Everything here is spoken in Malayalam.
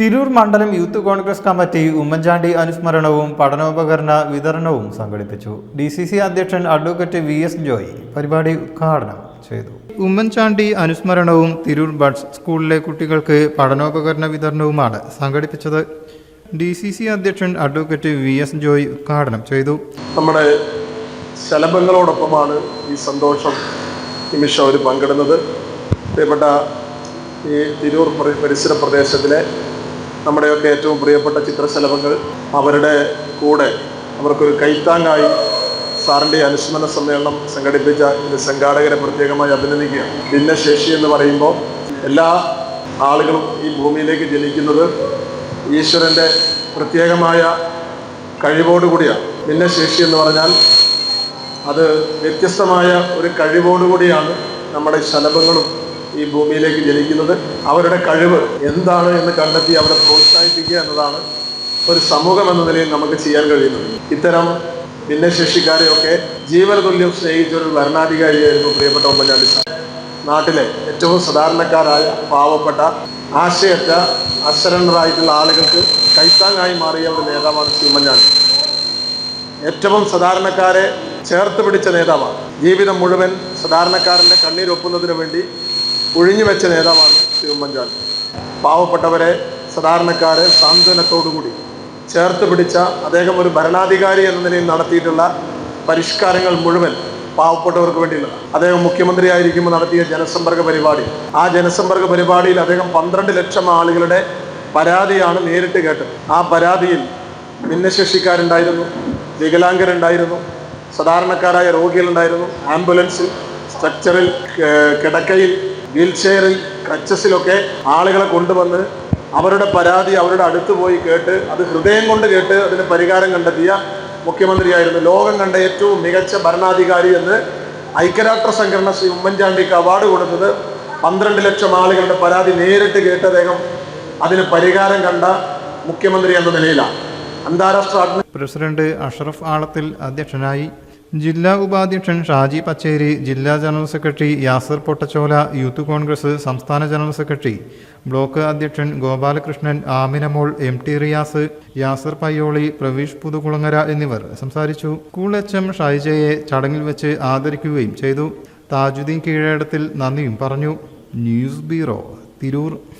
തിരൂർ മണ്ഡലം യൂത്ത് കോൺഗ്രസ് കമ്മിറ്റി ഉമ്മൻചാണ്ടി അനുസ്മരണവും പഠനോപകരണ വിതരണവും സംഘടിപ്പിച്ചു. ഡി സി സി അധ്യക്ഷൻ അഡ്വക്കേറ്റ് വി എസ് ജോയ് പരിപാടി ഉദ്ഘാടനം ചെയ്തു. ഉമ്മൻചാണ്ടി അനുസ്മരണവും തിരൂർ ബഡ്സ് സ്കൂളിലെ കുട്ടികൾക്ക് പഠനോപകരണ വിതരണവുമാണ് സംഘടിപ്പിച്ചത്. ഡി സി സി അധ്യക്ഷൻ അഡ്വക്കേറ്റ് വി എസ് ജോയ് ഉദ്ഘാടനം ചെയ്തു. നമ്മുടെ ശലഭങ്ങളോടൊപ്പമാണ് ഈ സന്തോഷം നിമിഷം അവർ പങ്കിടുന്നത്. പ്രിയപ്പെട്ട ഈ തിരൂർ പ്ര- പരിസര പ്രദേശത്തിലെ നമ്മുടെയൊക്കെ ഏറ്റവും പ്രിയപ്പെട്ട ചിത്രശലഭങ്ങൾ അവരുടെ കൂടെ അവർക്കൊരു കൈത്താങ്ങായി സാറിന്റെ അനുസ്മരണ സമ്മേളനം സംഘടിപ്പിച്ച ഇതിന്റെ സംഘാടകരെ പ്രത്യേകമായി അഭിനന്ദിക്കുക. ഭിന്നശേഷി എന്ന് പറയുമ്പോൾ എല്ലാ ആളുകളും ഈ ഭൂമിയിലേക്ക് ജനിക്കുന്നത് ഈശ്വരന്റെ പ്രത്യേകമായ കഴിവോടുകൂടിയാണ് ഭിന്നശേഷി എന്ന് പറഞ്ഞാൽ അത് വ്യത്യസ്തമായ ഒരു കഴിവോടുകൂടിയാണ് നമ്മുടെ ശലഭങ്ങളും ഈ ഭൂമിയിലേക്ക് ജനിക്കുന്നത് അവരുടെ കഴിവ് എന്താണ് എന്ന് കണ്ടെത്തി അവരെ പ്രോത്സാഹിപ്പിക്കുക എന്നതാണ് ഒരു സമൂഹം എന്ന നിലയിൽ നമുക്ക് ചെയ്യാൻ കഴിയുന്നത്. ഇത്തരം ഭിന്നശേഷിക്കാരെയൊക്കെ ജീവനതുല്യം സ്നേഹിച്ച ഒരു ഭരണാധികാരിയായിരുന്നു പ്രിയപ്പെട്ട ഉമ്മൻചാണ്ടി സാർ. നാട്ടിലെ ഏറ്റവും സാധാരണക്കാരായ പാവപ്പെട്ട ആശയറ്റ അശരണരായിട്ടുള്ള ആളുകൾക്ക് കൈത്താങ്ങായി മാറിയ ഒരു നേതാവാണ് ശ്രീ ഉമ്മൻചാണ്ടി. ഏറ്റവും സാധാരണക്കാരെ ചേർത്ത് പിടിച്ച നേതാവാണ്. ജീവിതം മുഴുവൻ സാധാരണക്കാരന്റെ കണ്ണീരൊപ്പുന്നതിന് വേണ്ടി ഒഴിഞ്ഞു വെച്ച നേതാവാണ് ശ്രീ ഉമ്മൻചാണ്ടി പാവപ്പെട്ടവരെ സാധാരണക്കാരെ സാന്ത്വനത്തോടുകൂടി ചേർത്ത് പിടിച്ച അദ്ദേഹം ഒരു ഭരണാധികാരി എന്ന നിലയിൽ നടത്തിയിട്ടുള്ള പരിഷ്കാരങ്ങൾ മുഴുവൻ പാവപ്പെട്ടവർക്ക് വേണ്ടിയുള്ളതാണ്. അദ്ദേഹം മുഖ്യമന്ത്രിയായിരിക്കുമ്പോൾ നടത്തിയ ജനസമ്പർക്ക പരിപാടി. ആ ജനസമ്പർക്ക പരിപാടിയിൽ അദ്ദേഹം പന്ത്രണ്ട് ലക്ഷം ആളുകളുടെ പരാതിയാണ് നേരിട്ട് കേട്ടത്. ആ പരാതിയിൽ ഭിന്നശേഷിക്കാരുണ്ടായിരുന്നു വികലാംഗരുണ്ടായിരുന്നു സാധാരണക്കാരായ രോഗികളുണ്ടായിരുന്നു ആംബുലൻസിൽ സ്ട്രക്ചറിൽ കിടക്കയിൽ വീൽ ചെയറിൽ ക്രച്ചസിലൊക്കെ ആളുകളെ കൊണ്ടുവന്ന് അവരുടെ പരാതി അവരുടെ അടുത്ത് പോയി കേട്ട് അത് ഹൃദയം കൊണ്ട് കേട്ട് അതിന് പരിഹാരം കണ്ടെത്തിയ മുഖ്യമന്ത്രിയായിരുന്നു. ലോകം കണ്ട ഏറ്റവും മികച്ച ഭരണാധികാരി എന്ന് ഐക്യരാഷ്ട്ര സംഘടന ശ്രീ ഉമ്മൻചാണ്ടിക്ക് അവാർഡ് കൊടുത്തത് പന്ത്രണ്ട് ലക്ഷം ആളുകളുടെ പരാതി നേരിട്ട് കേട്ട് അദ്ദേഹം അതിന് പരിഹാരം കണ്ട മുഖ്യമന്ത്രി എന്ന നിലയിലാണ്. അന്താരാഷ്ട്ര പ്രസിഡന്റ് അഷറഫ് ആളത്തിൽ അധ്യക്ഷനായി ജില്ലാ ഉപാധ്യക്ഷൻ ഷാജി പച്ചേരി ജില്ലാ general secretary Yasar Pottachola youth Congress സംസ്ഥാന ജനറൽ സെക്രട്ടറി ബ്ലോക്ക് അധ്യക്ഷൻ ഗോപാലകൃഷ്ണൻ ആമിനമോൾ എം ടി റിയാസ് യാസർ പയ്യോളി പ്രവീഷ് പുതുകുളങ്ങര എന്നിവർ സംസാരിച്ചു. സ്കൂൾ എച്ച് എം ഷൈജയെ ചടങ്ങിൽ വെച്ച് ആദരിക്കുകയും ചെയ്തു. താജുദ്ദീൻ കീഴേടത്തിൽ നന്ദിയും പറഞ്ഞു. News bureau Tirur.